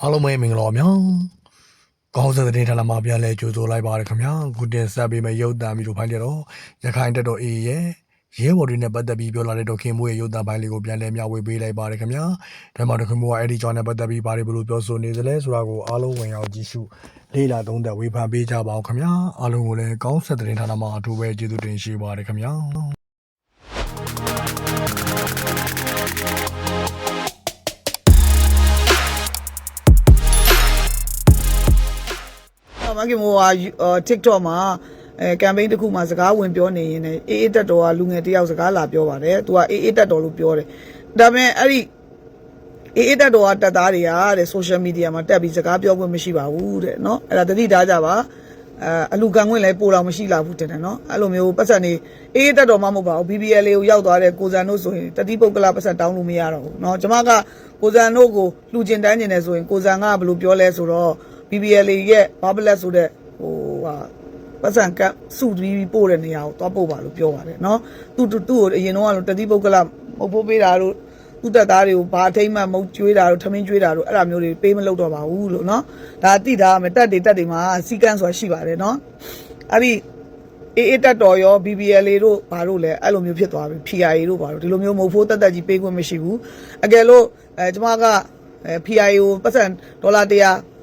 အားလုံးပဲမင်္ဂလာပါဗျာကောင်းဆက်တဲ့ဌာနမှာပြန်လဲကြိုဆိုလိုက်ပါရခင်ဗျာခုတင်ဆက်ပေးမယ့်ရုပ်သံဗီဒီယိုဖိုင်တွေတော့ရခိုင်တက်တော်အေးရဲ့ရဲဘော်တွေနဲ့ပတ်သက်ပြီးပြောလာတဲ့ဒေါခင်မိုးရဲ့ရုပ်သံဖိုင်လေးကိုပြန်လဲမျှဝေပေးလိုက်ပါရခင်ဗျာဒါမှဒေါခင်မိုးကအဲ့ဒီကြောင့်နဲ့ပတ်သက်ပြီးဘာတွေဘလို့ပြောဆိုနေသလဲဆိုတာကိုအားလုံးဝင်ရောက်ကြည့်ရှုလေ့လာသုံးသပ်ဝေဖန်ပေးကြပါအောင်ခင်ဗျာအားလုံးကိုလည်းကောင်းဆက်တဲ့ဌာနမှာအထူးပဲကျေးဇူးတင်ရှိပါရခင်ဗျာ အမကင်မိုးက TikTok မှာအဲ campaign တစ်ခုမှာစကားဝင်ပြောနေရင်လည်းအေးအေးတက်တော်ကလူငယ်တစ်ယောက်စကားလာပြောပါတယ်။ तू ကအေးအေးတက်တော်လို့ပြောတယ်။ဒါပေမဲ့အဲ့ဒီအေးအေးတက်တော်ကတက်သားတွေကတဲ့ social media မှာတက်ပြီးစကားပြောခွင့်မရှိပါဘူးတဲ့နော်။အဲ့ဒါသတိထားကြပါ။အဲအလူကံခွင့်လည်းပိုတော့မရှိလာဘူးတင်တယ်နော်။အဲ့လိုမျိုးပတ်စံနေအေးအေးတက်တော်မှမဟုတ်ပါဘူး BBL လေးကိုရောက်သွားတဲ့ကိုဇန်တို့ဆိုရင်တတိပုတ်ကလာပတ်စံတောင်းလို့မရတော့ဘူးနော်။ကျွန်မကကိုဇန်တို့ကိုလှူကျင်တန်းကျင်နေဆိုရင်ကိုဇန်ကဘယ်လိုပြောလဲဆိုတော့ BBL ရဲ့ Bubble ဆိုတဲ့ဟိုဟာပတ်စံကစုပြီးပို့တဲ့နေရာကိုသွားပို့ပါလို့ပြောပါတယ်เนาะသူသူသူ့ကိုအရင်တော့ကတတိပုတ်ကလမဟုတ်ဖို့ပေးတာတို့သူ့တက်သားတွေကိုဘာအထိမ့်မှမဟုတ်ကျွေးတာတို့ထမင်းကျွေးတာတို့အဲ့လိုမျိုးတွေပေးမလုပ်တော့ပါဘူးလို့เนาะဒါတိထားရမယ်တက်တွေတက်တွေမှာစီကန်းဆိုတာရှိပါတယ်เนาะအဲ့ဒီအေးအေးတက်တော်ရော BBL တို့ဘာတို့လဲအဲ့လိုမျိုးဖြစ်သွားပြီ PIA တို့ဘာတို့ဒီလိုမျိုးမဟုတ်ဖို့တက်တက်ကြီးပေးခွင့်မရှိဘူးအကယ်လို့အဲကျမကအဲ PIA ကိုပတ်စံဒေါ်လာ100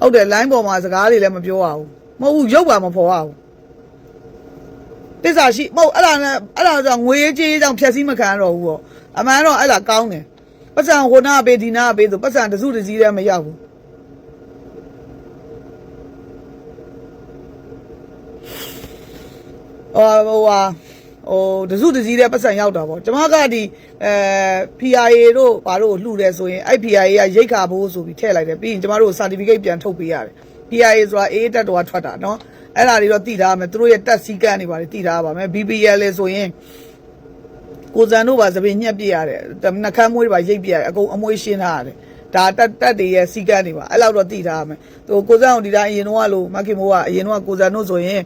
ဟုတ်တယ် line ပေါ်မှာစကားတွေလည်းမပြောရဘူးမဟုတ်ဘူးရုပ်ပါမဖော်ရဘူးတစ္ဆာရှိမဟုတ်အဲ့ဒါနဲ့အဲ့ဒါဆိုငွေရေးကြေးရေးကြောင့်ဖြတ်စည်းမခံရတော့ဘူးပေါ့အမှန်တော့အဲ့ဒါကောင်းတယ်ပတ်စံဟိုနာပေးဒီနာပေးဆိုပတ်စံတစုတစည်းတည်းမရောက်ဘူးဟိုဟိုဟာ ဟိုတစုတစည်းတဲ့ပတ်စံရောက်တာပေါ့ကျမကဒီအဲ PIA တို့ဘာတို့လှူတယ်ဆိုရင်အဲ့ PIA ကရိတ်ခါဖို့ဆိုပြီးထည့်လိုက်တယ်ပြီးရင်ကျမတို့ certificate ပြန်ထုတ်ပေးရတယ် PIA ဆိုတာအေးတက်တော်ကထွက်တာเนาะအဲ့ဒါတွေတော့တည်ထားရမယ်သူတို့ရဲ့တက်စည်းကမ်းတွေပါလေတည်ထားရပါမယ် BBL လေဆိုရင်ကိုဇန်တို့ပါသပင်ညှက်ပြရတယ်နှကမ်းမွေးတွေပါရိတ်ပြရတယ်အကုန်အမွေးရှင်းထားရတယ်ဒါတက်တက်တွေရဲ့စီကန်းတွေပါအဲ့လောက်တော့တည်ထားရမယ်သူကိုဇန်အောင်ဒီတိုင်းအရင်တော့လို့မခင်မိုးကအရင်တော့ကိုဇန်တို့ဆိုရင်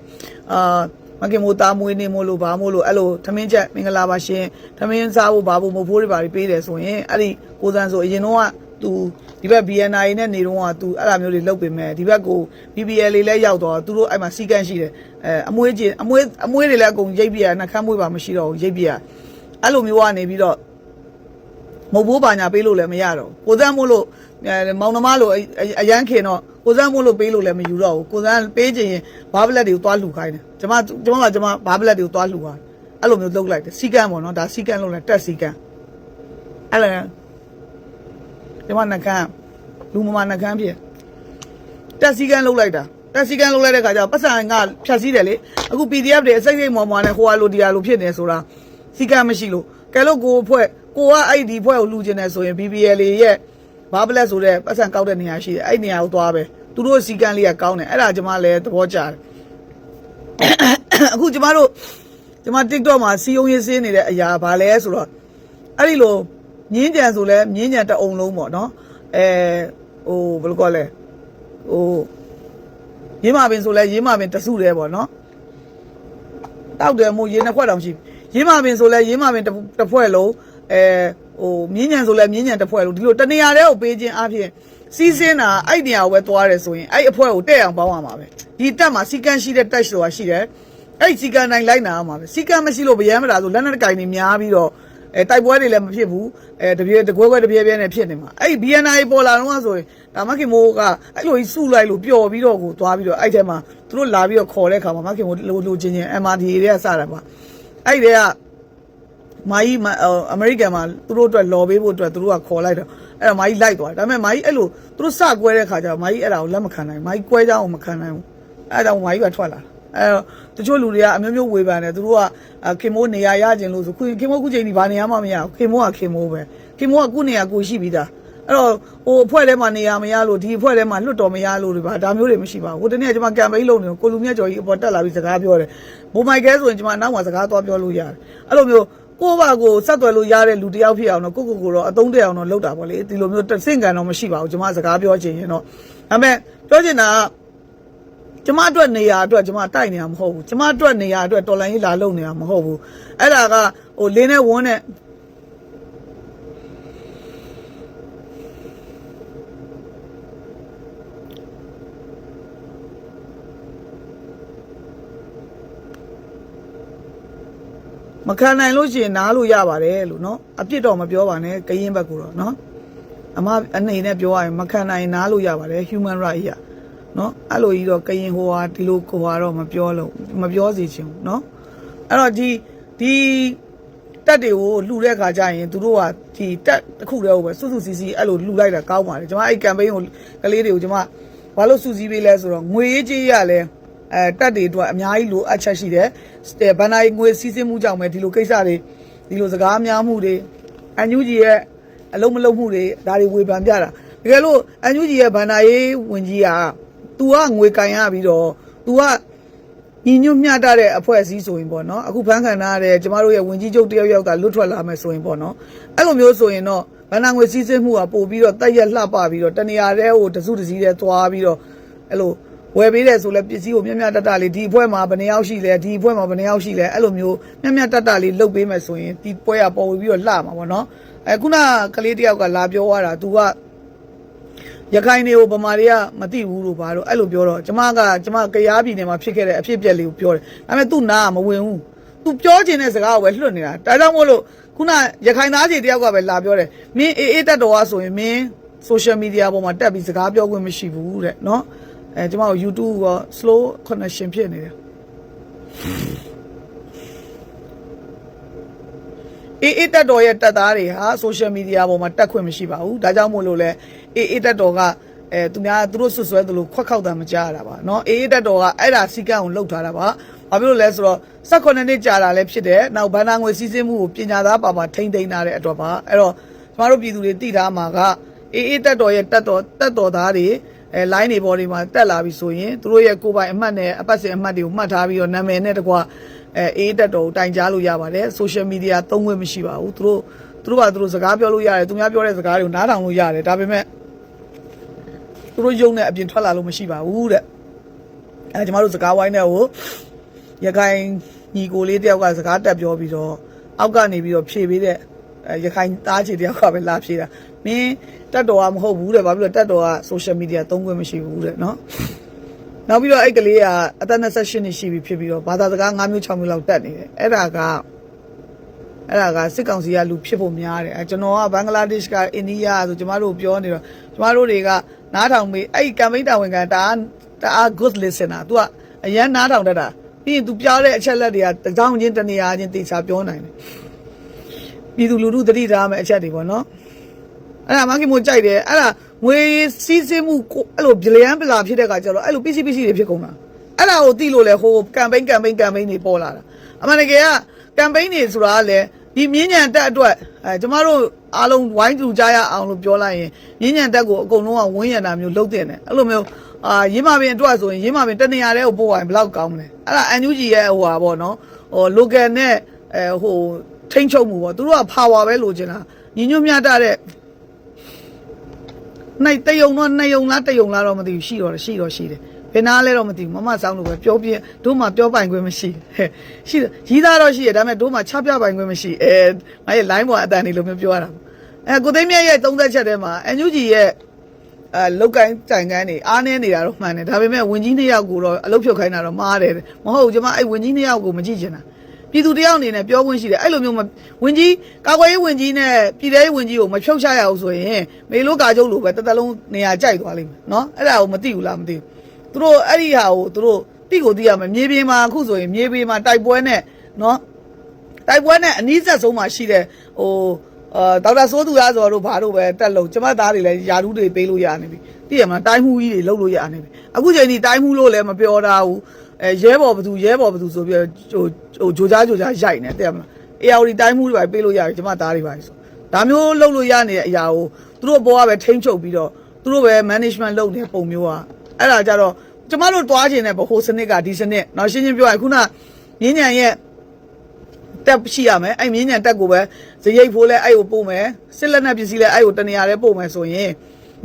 အာ မခင်မိုးသားမွေးနေမို့လို့ဘာမို့လို့အဲ့လိုသမင်းချက်မင်္ဂလာပါရှင်သမင်းစားဖို့ဘာဖို့မဖို့တွေပါပေးတယ်ဆိုရင်အဲ့ဒီကိုဇန်ဆိုအရင်တော့ကသူဒီဘက် BNI နဲ့နေတော့ကသူအဲ့လိုမျိုးတွေလုပ်ပေးမယ်ဒီဘက်ကို BBL လေးလည်းရောက်တော့သူတို့အဲ့မှာစီကန်းရှိတယ်အဲအမွေးကျင်အမွေးအမွေးတွေလည်းအကုန်ရိတ်ပြရနှခမ်းမွေးပါမရှိတော့ဘူးရိတ်ပြရအဲ့လိုမျိုးကနေပြီးတော့မဟုတ်ဘူးပါညာပေးလို့လည်းမရတော့ဘူးကိုစမ်းမို့လို့အဲမောင်နှမလို့အရန်ခင်တော့ ကိုစမ်းမို့လို့ပေးလို့လည်းမယူတော့ဘူးကိုစမ်းပေးချင်ရင်ဘာဘလက်တွေကိုသွားလှူခိုင်းတယ်ကျွန်မကျွန်မကကျွန်မဘာဘလက်တွေကိုသွားလှူခိုင်းအဲ့လိုမျိုးလုပ်လိုက်တယ်စီကန်းပေါ့နော်ဒါစီကန်းလုပ်လိုက်တက်စီကန်းအဲ့လိုဒီမှာနှကန်းလူမမနှကန်းဖြစ်တက်စီကန်းလုပ်လိုက်တာတက်စီကန်းလုပ်လိုက်တဲ့ခါကျပတ်စံကဖြတ်စည်းတယ်လေအခု PDF တွေအစိမ့်စိမ့်မော်မော်နဲ့ဟိုဟာလိုဒီဟာလိုဖြစ်နေဆိုတာစီကန်းမရှိလို့ကဲလို့ကိုဖွဲ့ကိုကအဲ့ဒီဖွဲ့ကိုလူကျင်နေဆိုရင် BBL ရဲ့ ဘာဘလက်ဆိုတဲ့ပတ်စံကောက်တဲ့နေရာရှိတယ်အဲ့နေရာကိုသွားပဲသူတို့စီကန်းလေးကကောင်းတယ်အဲ့ဒါကျွန်မလည်းသဘောကျတယ်အခုကျမတို့ကျမ TikTok မှာစီယုံရေးစင်းနေတဲ့အရာဘာလဲဆိုတော့အဲ့ဒီလိုမြင်းကြံဆိုလဲမြင်းကြံတအုံလုံးပေါ့နော်အဲဟိုဘယ်လိုခေါ်လဲဟိုရင်းမပင်ဆိုလဲရင်းမပင်တစုတယ်ပေါ့နော်တောက်တယ်မို့ရင်းနှစ်ခွက်တောင်ရှိရင်းမပင်ဆိုလဲရင်းမပင်တစ်ဖွဲ့လုံးအဲ ဟိုမြင်းညံဆိုလဲမြင်းညံတစ်ဖွဲ့လုံးဒီလိုတနေရာတည်းကိုပေးခြင်းအပြင်စီးစင်းတာအဲ့နေရာကိုပဲသွားတယ်ဆိုရင်အဲ့အဖွဲကိုတဲ့အောင်ပေါင်းရမှာပဲဒီတက်မှာစီကန်းရှိတဲ့တက်ဆိုတာရှိတယ်အဲ့စီကန်းတိုင်းလိုက်နာရမှာပဲစီကန်းမရှိလို့ဗျမ်းမလားဆိုလက်နက်ကင်တွေများပြီးတော့အဲတိုက်ပွဲတွေလည်းမဖြစ်ဘူးအဲတပြေတကွဲကွဲတပြေပြဲနဲ့ဖြစ်နေမှာအဲ့ BNI ပေါ်လာတော့ဆိုရင်ဒါမခင်မိုးကအဲ့လိုကြီးစုလိုက်လို့ပျော်ပြီးတော့ကိုသွားပြီးတော့အဲ့ထဲမှာသူတို့လာပြီးတော့ခေါ်တဲ့ခါမှာမခင်မိုးလိုလိုချင်းချင်း MRD တွေကစတာပါအဲ့တွေက မာကြီးအမေရိကန်မှာသူတို့အတွက်လော်ပေးဖို့အတွက်သူတို့ကခေါ်လိုက်တော့အဲ့တော့မာကြီးလိုက်သွားတယ်ဒါပေမဲ့မာကြီးအဲ့လိုသူတို့စကွဲတဲ့ခါကျတော့မာကြီးအဲ့ဒါကိုလက်မခံနိုင်ဘူးမာကြီးကွဲကြအောင်မခံနိုင်ဘူးအဲ့ဒါမာကြီးကထွက်လာအဲ့တော့တချို့လူတွေကအမျိုးမျိုးဝေဖန်တယ်သူတို့ကခင်မိုးနေရာရခြင်းလို့ဆိုခင်မိုးခုချိန်ဒီဘာနေရာမှမရဘူးခင်မိုးကခင်မိုးပဲခင်မိုးကခုနေရာကိုရှိပြီးသားအဲ့တော့ဟိုအဖွဲ့ထဲမှာနေရာမရလို့ဒီအဖွဲ့ထဲမှာလွတ်တော်မရလို့တွေပါဒါမျိုးတွေမရှိပါဘူးဟိုတနေ့ကကျွန်မကမ်ပိန်းလုပ်နေကိုလူမြတ်ကျော်ကြီးအပေါ်တက်လာပြီးစကားပြောတယ်ဘိုမိုက်ကဲဆိုရင်ကျွန်မနောက်မှာစကားသွားပြောလို့ရတယ်အဲ့လိုမျိုး ကိုယ့်ဘာကိုဆက်သွယ်လို့ရတဲ့လူတယောက်ဖြစ်အောင်တော့ကိုကိုကိုတော့အသုံးတရအောင်တော့လုပ်တာပေါ့လေဒီလိုမျိုးစင့်ကန်တော့မရှိပါဘူးကျွန်မစကားပြောချင်ရင်တော့ဒါပေမဲ့ပြောချင်တာကကျမအတွက်နေရာအတွက်ကျမတိုက်နေတာမဟုတ်ဘူးကျမအတွက်နေရာအတွက်တော်လိုင်းကြီးလာလုံနေတာမဟုတ်ဘူးအဲ့ဒါကဟိုလင်းနဲ့ဝန်းနဲ့ မခံနိုင်လို့ရှိရင်နားလို့ရပါတယ်လို့နော်အပြစ်တော့မပြောပါနဲ့ကရင်ဘက်ကိုတော့နော်အမအနေနဲ့ပြောရရင်မခံနိုင်ရင်နားလို့ရပါတယ် human right ရနော်အဲ့လိုကြီးတော့ကရင်ဟိုဟာဒီလိုကိုဟာတော့မပြောလို့မပြောစီချင်ဘူးနော်အဲ့တော့ဒီဒီတက်တွေကိုလှူတဲ့ခါကျရင်သူတို့ကဒီတက်တစ်ခုတည်းကိုပဲစွတ်စွတ်စီစီအဲ့လိုလှူလိုက်တာကောင်းပါတယ်ကျွန်မအဲ့ campaign ကိုကလေးတွေကိုကျွန်မဘာလို့စုစည်းပေးလဲဆိုတော့ငွေရေးကြေးရလဲ အဲတက်တွေအတွက်အများကြီးလိုအပ်ချက်ရှိတယ်အဲဘန်နာရီငွေစီးဆင်းမှုကြောင့်ပဲဒီလိုကိစ္စတွေဒီလိုစကားများမှုတွေအန်ယူဂျီရဲ့အလုံးမလုံးမှုတွေဒါတွေဝေဖန်ပြတာတကယ်လို့အန်ယူဂျီရဲ့ဘန်နာရေးဝင်ကြီးက तू ကငွေကင်ရပြီးတော့ तू ကညီညွတ်မျှတတဲ့အဖွဲ့အစည်းဆိုရင်ပေါ့နော်အခုဖန်ခံထားရတဲ့ကျမတို့ရဲ့ဝင်ကြီးချုပ်တယောက်ယောက်ကလွတ်ထွက်လာမယ်ဆိုရင်ပေါ့နော်အဲ့လိုမျိုးဆိုရင်တော့ဘန္နာငွေစီးဆင်းမှုကပို့ပြီးတော့တက်ရက်လှပပြီးတော့တနေရာတဲကိုတစုတစည်းတဲသွားပြီးတော့အဲ့လို ဝယ်ပေးတယ်ဆိုလဲပစ္စည်းကိုမျက်မျက်တတလေးဒီအဖွဲ့မှာဘယ်နှယောက်ရှိလဲဒီအဖွဲ့မှာဘယ်နှယောက်ရှိလဲအဲ့လိုမျိုးမျက်မျက်တတလေးလုတ်ပေးမယ်ဆိုရင်ဒီပွဲကပေါ်ပြီးတော့လှမှာပေါ့နော်အဲခုနကလေးတယောက်ကလာပြောသွားတာ तू ကရခိုင်တွေကိုဗမာတွေကမသိဘူးလို့ဘာလို့အဲ့လိုပြောတော့ကျမကကျမကရားပြည်နယ်မှာဖြစ်ခဲ့တဲ့အဖြစ်အပျက်လေးကိုပြောတယ်ဒါပေမဲ့သူ့နာကမဝင်ဘူးသူပြောချင်တဲ့စကားကိုပဲလွှတ်နေတာဒါကြောင့်မို့လို့ခုနရခိုင်သားကြီးတယောက်ကပဲလာပြောတယ်မင်းအေးအေးတက်တော်ကဆိုရင်မင်း social media ပေါ်မှာတက်ပြီးစကားပြောခွင့်မရှိဘူးတဲ့နော် အဲကျမတို့ YouTube က slow connection ဖြစ်နေတယ်အေးအေးတက်တော်ရဲ့တက်သားတွေဟာ social media ပေါ်မှာတက်ခွင့်မရှိပါဘူးဒါကြောင့်မို့လို့လဲအေးအေးတက်တော်ကအဲသူများသူတို့ဆွဆွဲသလိုခွက်ခောက်တာမကြားရတာပါเนาะအေးအေးတက်တော်ကအဲ့ဒါစီကံကိုလှုပ်ထားတာပါဘာဖြစ်လို့လဲဆိုတော့18နှစ်ကြာတာလည်းဖြစ်တယ်နောက်ဘန္နာငွေစီးဆင်းမှုကိုပညာသားပါပါထိမ့်သိမ်းထားတဲ့အတွက်ပါအဲ့တော့ကျမတို့ပြည်သူတွေသိထားမှာကအေးအေးတက်တော်ရဲ့တက်တော်တက်တော်သားတွေ အဲ line တွေပေါ်တွေမှာတက်လာပြီဆိုရင်သူတို့ရဲ့ကိုယ်ပိုင်အမှတ်နဲ့အပတ်စဉ်အမှတ်တွေကိုမှတ်ထားပြီးတော့နာမည်နဲ့တကွအဲအေးတက်တော်ကိုတိုင်ကြားလို့ရပါတယ် social media သုံးခွင့်မရှိပါဘူးသူတို့သူတို့ကသူတို့စကားပြောလို့ရတယ်သူများပြောတဲ့စကားတွေကိုနားထောင်လို့ရတယ်ဒါပေမဲ့သူတို့ယုံနဲ့အပြင်ထွက်လာလို့မရှိပါဘူးတဲ့အဲကျမတို့စကားဝိုင်းတဲ့ကိုရခိုင်ညီကိုလေးတယောက်ကစကားတက်ပြောပြီးတော့အောက်ကနေပြီးတော့ဖြေပေးတဲ့အဲရခိုင်သားချေတယောက်ကပဲလာဖြေတာ မင်းတက်တော်ကမဟုတ်ဘူးတဲ့ဘာဖြစ်လို့တက်တော်က social media သုံးခွင့်မရှိဘူးတဲ့နော်နောက်ပြီးတော့အဲ့ကလေးကအသက်28နှစ်ရှိပြီဖြစ်ပြီးတော့ဘာသာစကား9မျိုး6မျိုးလောက်တက်နေတယ်အဲ့ဒါကအဲ့ဒါကစစ်ကောင်စီကလူဖြစ်ဖို့များတယ်အဲကျွန်တော်ကဘင်္ဂလားဒေ့ရှ်ကအိန္ဒိယဆိုကျမတို့ပြောနေတော့ကျမတို့တွေကနားထောင်ပြီးအဲ့ကမ်ပိန်းတာဝန်ခံတအားတအား good listener तू ကအရန်နားထောင်တတ်တာပြီးရင် तू ပြောတဲ့အချက်လက်တွေကတစ်ကြောင်ချင်းတစ်နေရာချင်းတေချာပြောနိုင်တယ်ပြည်သူလူထုသတိထားမယ့်အချက်တွေပေါ့နော် အဲ့ဒါမခင်မို့ကြိုက်တယ်အဲ့ဒါငွေစီးဆင်းမှုကိုအဲ့လိုဗလျံပလာဖြစ်တဲ့ခါကျတော့အဲ့လိုပစ္စည်းပစ္စည်းတွေဖြစ်ကုန်တာအဲ့ဒါကိုသိလို့လေဟိုကမ်ပိန်းကမ်ပိန်းကမ်ပိန်းတွေပေါ်လာတာအမှန်တကယ်ကကမ်ပိန်းတွေဆိုတာကလည်းဒီမြင်းညံတက်အတွက်အဲကျမတို့အားလုံးဝိုင်းတူကြရအောင်လို့ပြောလိုက်ရင်မြင်းညံတက်ကိုအကုန်လုံးကဝင်းရံတာမျိုးလုပ်တဲ့တယ်အဲ့လိုမျိုးအာရင်းမာပင်အတွက်ဆိုရင်ရင်းမာပင်တနေရာတဲ့ကိုပို့ရင်ဘယ်လောက်ကောင်းမလဲအဲ့ဒါအန်ယူဂျီရဲ့ဟိုဟာပေါ့နော်ဟို local နဲ့အဲဟိုထိမ့်ချုပ်မှုပေါ့သူတို့က power ပဲလိုချင်တာညီညွတ်မျှတတဲ့ နိုင်တယုံတော့နှစ်ယုံလားတယုံလားတော့မသိဘူးရှိတော့ရှိတော့ရှိတယ်ဘယ်နာလဲတော့မသိဘူးမမဆောင်းလို့ပဲပြောပြတို့မှပြောပိုင်ခွင့်မရှိဟဲ့ရှိတယ်ရီးသားတော့ရှိရဒါပေမဲ့တို့မှချပြပိုင်ခွင့်မရှိအဲငါရဲ့ line ပေါ်အတန်နေလို့မျိုးပြောရတာအဲကိုသိမ်းမြတ်ရဲ့30ချက်ထဲမှာအန်ယူဂျီရဲ့အဲလောက်ကိုင်းတိုင်ကန်းနေအားနေနေတာတော့မှန်တယ်ဒါပေမဲ့ဝင်ကြီးနှစ်ယောက်ကိုတော့အလုပ်ဖြုတ်ခိုင်းတာတော့မှားတယ်မဟုတ်ဘူးကျွန်မအဲ့ဝင်ကြီးနှစ်ယောက်ကိုမကြည့်ချင်တာ ပြည်သူတယောက်အနေနဲ့ပြောခွင့်ရှိတယ်အဲ့လိုမျိုးမဝင်ကြီးကာကွယ်ရေးဝင်ကြီးနဲ့ပြည်ထောင်ရေးဝင်ကြီးကိုမဖြုတ်ချရအောင်ဆိုရင်မေလို့ကာချုပ်လိုပဲတစ်သက်လုံးနေရာကြိုက်သွားလိမ့်မယ်နော်အဲ့ဒါကိုမသိဘူးလားမသိဘူးသူတို့အဲ့ဒီဟာကိုသူတို့တိကိုသိရမယ်မြေပြင်မှာအခုဆိုရင်မြေပြင်မှာတိုက်ပွဲနဲ့နော်တိုက်ပွဲနဲ့အနီးဆက်ဆုံးမှာရှိတဲ့ဟိုအာဒေါက်တာစိုးသူရဆိုတော့ဘာလို့ပဲတက်လို့ကျမသားတွေလည်းယာတူးတွေပေးလို့ရနေပြီသိရမလားတိုင်းမှုကြီးတွေလှုပ်လို့ရနေပြီအခုချိန်ဒီတိုင်းမှုလို့လည်းမပြောတာဘူး အဲရဲဘော်ဘသူရဲဘော်ဘသူဆိုပြီးတော့ဟိုဟိုဂျိုကြားဂျိုကြားရိုက်နေသိရမလားအေယာဝတီတိုင်းမှုတွေပဲပေးလို့ရတယ်ကျမသားတွေပါဆိုဒါမျိုးလှုပ်လို့ရနေတဲ့အရာကိုသူတို့ဘောကပဲထိမ့်ချုပ်ပြီးတော့သူတို့ပဲ management လုပ်နေတဲ့ပုံမျိုးอ่ะအဲ့ဒါကြတော့ကျမတို့တွားခြင်းနဲ့ဗဟိုစနစ်ကဒီစနစ်เนาะရှင်းရှင်းပြောရရင်ခုနမြင်းညံရဲ့ တက်ရှိရမယ်အဲ့မြင်းညံတက်ကိုပဲဇရိတ်ဖိုးလဲအဲ့ကိုပို့မယ်စစ်လက်နက်ပစ္စည်းလဲအဲ့ကိုတနေရာလဲပို့မယ်ဆိုရင်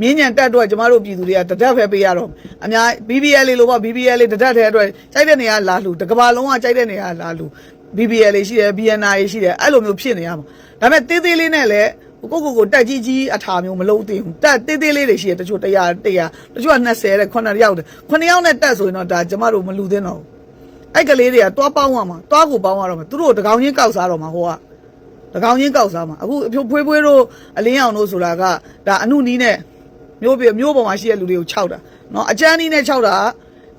မြင်းညံတက်အတွက်ကျမတို့ပြည်သူတွေကတဒတ်ပဲပေးရတော့အများ BBL လေးလို့ပေါ့ BBL လေးတဒတ်တဲ့အတွက်ကြိုက်တဲ့နေရာလာလှူတကဘာလုံးကကြိုက်တဲ့နေရာလာလှူ BBL လေးရှိတယ် BNR ရှိတယ်အဲ့လိုမျိုးဖြစ်နေရမှာဒါပေမဲ့သေးသေးလေးနဲ့လဲကိုကိုကိုတက်ကြီးကြီးအထာမျိုးမလုံးသေးဘူးတက်သေးသေးလေးတွေရှိတယ်တချို့100 100တချို့က20တဲ့9ယောက်တဲ့9ယောက်နဲ့တက်ဆိုရင်တော့ဒါကျမတို့မလူသင်းတော့ဘူးအဲ့ကလေးတွေကတွားပေါင်းရမှာတွားကိုပေါင်းရတော့မှာသူတို့တကောင်ချင်းကောက်စားတော့မှာဟိုကတကောင်ချင်းကောက်စားမှာအခုအဖြိုဖွေးဖွေးတို့အလင်းအောင်တို့ဆိုတာကဒါအနုနီးနဲ့ မျိုးပြမျိုးပေါ်မှာရှိတဲ့လူတွေကိုခြောက်တာနော်အကျန်းနီးနဲ့ခြောက်တာ